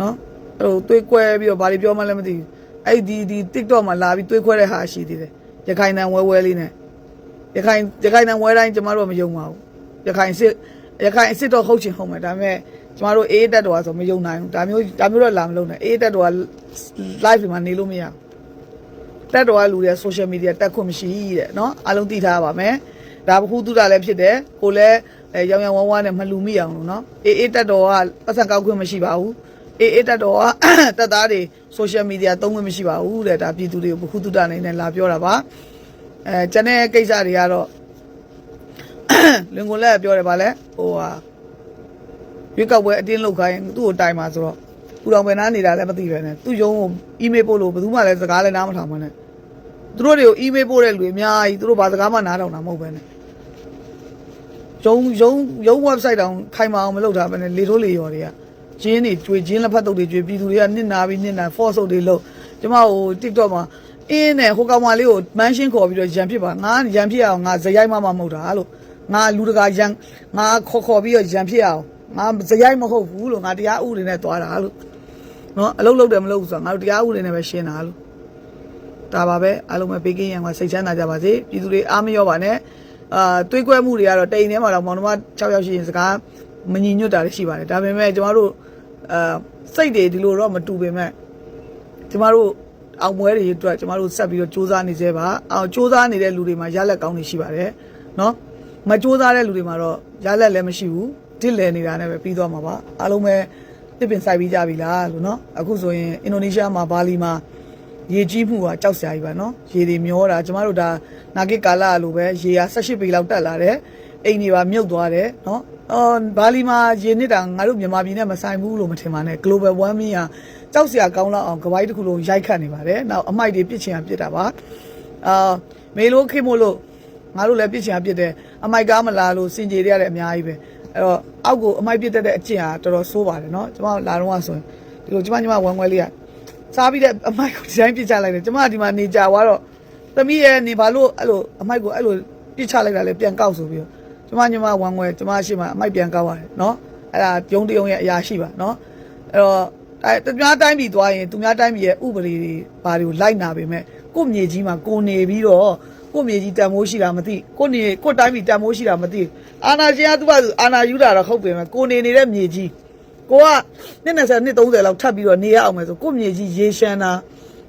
နော်ဟိုတွေးကွဲပြီးတော့ဘာတွေပြောမှလည်းမသိဘူး အဲ့ဒီဒီ TikTok မှာလာပြီးတွေးခွဲတဲ့ဟာရှိသေးတယ်ရခိုင်နံဝဲဝဲလေးနဲ့ရခိုင်ရခိုင်နံဝဲတိုင်းကျမတို့ကမယုံပါဘူးရခိုင်စစ်ရခိုင်စစ်တော့ဟုတ်ချင်ဟုတ်မယ်ဒါပေမဲ့ကျမတို့အေးတက်တော်ဆိုမယုံနိုင်ဘူးဒါမျိုးဒါမျိုးတော့လာမလုပ်နဲ့အေးတက်တော်က live တွေမှာနေလို့မရဘူး တက်တော်ကလူတွေ social media တက်ခွင့်မရှိတဲ့เนาะအားလုံးသိထားပါမယ်ဒါဘခုတုတာလည်းဖြစ်တယ်ကိုလည်းအဲရောင်ရောင်ဝမ်းဝမ်းနဲ့မလူမိအောင်လို့เนาะအေးအေးတက်တော်ကပတ်စံကောက်ခွင့်မရှိပါဘူး အေးအေးတက်တော်ကတက်သားတွေ social media သုံးခွင့်မရှိပါဘူးတဲ့ဒါပြည်သူတွေကိုဘခုတုတာနေနဲ့လာပြောတာပါအဲကျန်တဲ့ကိစ္စတွေကတော့လင်ကိုလက်ကပြောတယ်ဗာလဲဟိုဟာရွေးကောက်ပွဲအတင်းလောက်ခိုင်းသူ့ကိုတိုင်ပါဆိုတော့သူတော်ပဲနားနေတာလည်းမသိပဲနဲ့သူ့ရုံးကို email ပို့လို့ဘယ်သူမှလည်းစကားလည်းနားမထောင်ပါနဲ့သူတို့တွေကို email ပို့တဲ့လူတွေအများကြီးသူတို့ဘာစကားမှနားထောင်တာမဟုတ်ပဲနဲ့ရုံးရုံးရုံး website တောင်ခိုင်မအောင်မလုပ်တာပဲနဲ့လေထိုးလေရော်တွေက ဂျင်းတွေကျွေဂျင်းလက်ဖက်တုပ်တွေကျွေပြည်သူတွေကနစ်နာပြီးနစ်နာ force ုပ်တွေလုပ်ကျမဟို TikTok မှာအင်းနဲ့ဟိုကောင်မလေးကို mention ခေါ်ပြီးတော့ရန်ဖြစ်ပါငါရန်ဖြစ်အောင်ငါဇယိုက်မှမမဟုတ်တာလို့ငါလူတကာရန်ငါခေါ်ခေါ်ပြီးတော့ရန်ဖြစ်အောင်ငါဇယိုက်မဟုတ်ဘူးလို့ငါတရားဥပဒေနဲ့တွားတာလို့နော်အလုပ်လုပ်တယ်မလုပ်ဘူးဆိုတာငါတို့တရားဥပဒေနဲ့ပဲရှင်းတာလို့ဒါပါပဲအားလုံးပဲပေးကင်းရန်ကစိတ်ချမ်းသာကြပါစေပြည်သူတွေအားမရောပါနဲ့အာတွေးကွဲမှုတွေကတော့တိမ်ထဲမှာတော့မောင်နှမ6ယောက်ရှိရင်စကားမညီညွတ်တာလည်းရှိပါတယ်ဒါပေမဲ့ကျမတို့ အာစိတ်တွေဒီလိုတော့မတူပေမဲ့ကျမတို့အောင်ပွဲတွေအတွက်ကျမတို့ဆက်ပြီးတော့စူးစမ်းနေသေးပါအောင်စူးစမ်းနေတဲ့လူတွေမှာရလက်ကောင်းတွေရှိပါတယ်နော်မစူးစမ်းတဲ့လူတွေမှာတော့ရလက်လည်းမရှိဘူးတစ်လည်နေတာနဲ့ပဲပြီးသွားမှာပါအားလုံးပဲတစ်ပင်ဆိုင်ပြီးကြပြီလားလို့နော်အခုဆိုရင်အင်ဒိုနီးရှားမှာဘာလီမှာရေကြီးမှုကကြောက်စရာကြီးပါနော်ရေတွေမျောတာကျမတို့ဒါနာဂစ်ကာလာလိုပဲရေက18ပေလောက်တက်လာတယ်အိမ်တွေပါမြုပ်သွားတယ်နော် အော်ဘာလီမှာရေနစ်တာငါတို့မြန်မာပြည်နဲ့မဆိုင်ဘူးလို့မထင်ပါနဲ့ global warming ကကြောက်စရာကောင်းလောက်အောင်ကပိုင်းတစ်ခုလုံးရိုက်ခတ်နေပါတယ်နောက်အမိုက်တွေပြစ်ချင်အောင်ပြစ်တာပါအာမေလို့ခေမို့လို့ငါတို့လည်းပြစ်ချင်အောင်ပြစ်တယ်အမိုက်ကားမလာလို့စင်ကြေတွေရတယ်အများကြီးပဲအဲ့တော့အောက်ကိုအမိုက်ပြစ်တတ်တဲ့အကျင့်ဟာတော်တော်ဆိုးပါတယ်နော်ကျမလာတော့ဆိုရင်ဒီလိုကျမညီမဝမ်းခွဲလေးကစားပြီးတဲ့အမိုက်ကိုဒီတိုင်းပြစ်ချလိုက်တယ်ကျမဒီမှာနေကြသွားတော့သမီးရဲ့နေဘာလို့အဲ့လိုအမိုက်ကိုအဲ့လိုပြစ်ချလိုက်တာလဲပြန်ကောက်ဆိုပြီးတော့ကျ မညီမဝမ်းခွဲကျမရှိမှအမိုက်ပြန်ကောက်ရတယ်နော်အဲ့ဒါယုံတယုံရဲ့အရာရှိပါနော်အဲ့တော့အဲတများတိုင်းပြည်သွားရင်သူများတိုင်းပြည်ရဲ့ဥပဒေတွေဘာတွေကိုလိုက်နာပေမဲ့ကို့မြေကြီးမှာကိုနေပြီးတော့ကို့မြေကြီးတန်မိုးရှိတာမသိကိုနေကို့တိုင်းပြည်တန်မိုးရှိတာမသိအာနာရှင်ကသူ့ဘာသူအာနာယူတာတော့ဟုတ်ပေမဲ့ကိုနေနေတဲ့မြေကြီးကိုကနှစ်20နှစ်30လောက်ထပ်ပြီးတော့နေရအောင်မယ်ဆိုကို့မြေကြီးရေရှမ်းတာ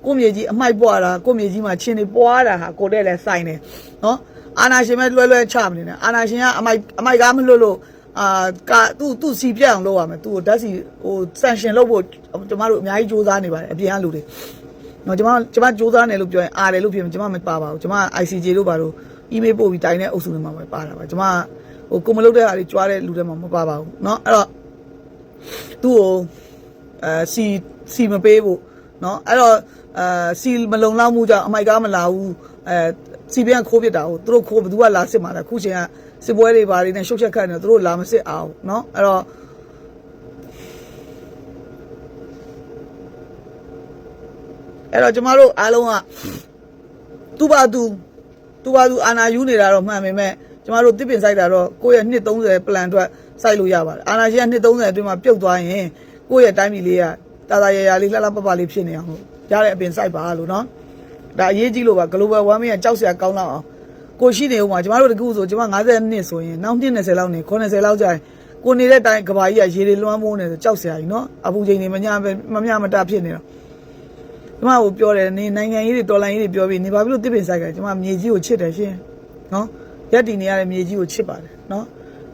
ကို့မြေကြီးအမိုက်ပွားတာကို့မြေကြီးမှာချင်းတွေပွားတာဟာကိုတဲ့လည်းစိုင်းတယ်နော် အာနာရှင်ပဲလွဲလွဲချမနေနဲ့အာနာရှင်ကအမိုက်အမိုက်ကားမလွတ်လို့အာကသူ့သူ့စီပြတ်အောင်လုပ်ရမယ်သူ့ကိုဓာတ်စီဟိုဆန်ရှင်လုပ်ဖို့ကျမတို့အများကြီးစူးစမ်းနေပါတယ်အပြင်ကလူတွေ နော်ကျွန်မကျွန်မစူးစမ်းတယ်လို့ပြောရင်အားတယ်လို့ဖြစ်ရင်ကျွန်မမပါပါဘူးကျွန်မ ICJ လို့ပါလို့ email ပို့ပြီးတိုင်တဲ့အုပ်စုတွေမှာပဲပါတာပါကျွန်မဟိုကိုမလုပ်တဲ့အားတွေကြွားတဲ့လူတွေမှာမပါပါဘူးเนาะအဲ့တော့သူ့ကိုအဲစီစီမပေးဘူးเนาะအဲ့တော့အဲစီမလုံလောက်မှုကြောင့်အမိုက်ကားမလာဘူးအဲ စီပြန်ခိုးပြစ်တာကိုသူတို့ခိုးဘယ်သူကလာစစ်မှာလဲခုချိန်ကစစ်ပွဲတွေဘာတွေနဲ့ရှုပ်ချက်ခတ်နေတော့သူတို့လာမစစ်အောင်เนาะအဲ့တော့ အဲ့တော့ကျမတို့အားလုံးကသူ့ဘာသူသူ့ဘာသူအာနာယူနေတာတော့မှန်ပေမဲ့ကျမတို့တစ်ပင်ဆိုင်တာတော့ကိုယ့်ရဲ့နှစ်30 plan အတွက်စိုက်လို့ရပါတယ်အာနာရှင်ကနှစ်30အတွင်းမှာပြုတ်သွားရင်ကိုယ့်ရဲ့တိုင်းပြည်လေးကတာတာရရလေးလှလှပပလေးဖြစ်နေအောင်လို့ရတဲ့အပင်စိုက်ပါလို့နော် ဒါအရေးကြီးလို့ပါ global warming ကကြောက်စရာကောင်းလောက်အောင်ကိုရှိနေဦးမှာကျမတို့တကူဆိုကျမ50နှစ်ဆိုရင်နောက်20လောက်နေ90လောက်ကြာရင်ကိုနေတဲ့တိုင်းကဘာကြီးကရေတွေလွှမ်းမိုးနေဆိုကြောက်စရာကြီးနော်အပူချိန်တွေမညာမမြမတာဖြစ်နေတော့ကျမကိုပြောတယ်နေနိုင်ငံရေးတွေတော်လိုင်းရေးတွေပြောပြီးနေဘာဖြစ်လို့တစ်ပင်ဆိုင်ကြကျမမြေကြီးကိုချစ်တယ်ရှင်နော်ရက်တည်နေရတဲ့မြေကြီးကိုချစ်ပါတယ်နော်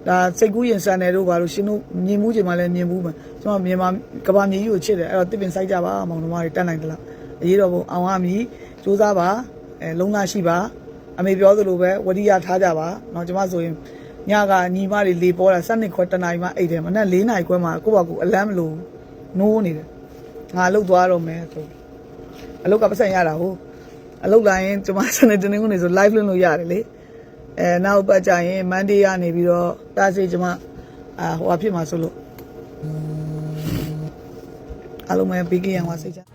ဒါစိတ်ကူးရင်ဆန်တယ်တို့ဘာလို့ရှင်တို့မြင်မှုချိန်မှလည်းမြင်မှုမှာကျမမြန်မာကဘာမြေကြီးကိုချစ်တယ်အဲ့တော့တစ်ပင်ဆိုင်ကြပါမောင်နှမတွေတက်နိုင်တယ်လားအရေးတော်ပုံအောင်ရမ ည်စူးစားပါအဲလုံလရှိပါအမေပြောသလိုပဲဝရိယထားကြပါနော်ကျမဆိုရင်ညကညီမတွေလေပေါ်တာစနစ်ခွဲတနာရီမှအိတ်တယ်မနက်၄နာရီခွဲမှကိုယ့်ဘာကိုအလန်းမလို့နိုးနေတယ်ငါလှုပ်သွားတော့မယ်ဆိုအလုတ်ကပတ်စံရတာဟုတ်အလုတ်လာရင်ကျွန်မစနေတနင်္ဂနွေဆို live လွှင့်လို့ရတယ်လေအဲနောက်ပတ်ကြရင် Monday ကနေပြီးတော့တားစီကျွန်မအာဟိုအဖြစ်မှာဆိုလို့အားလုံးပဲပြီးကြရအောင်ပါစိတ်ချ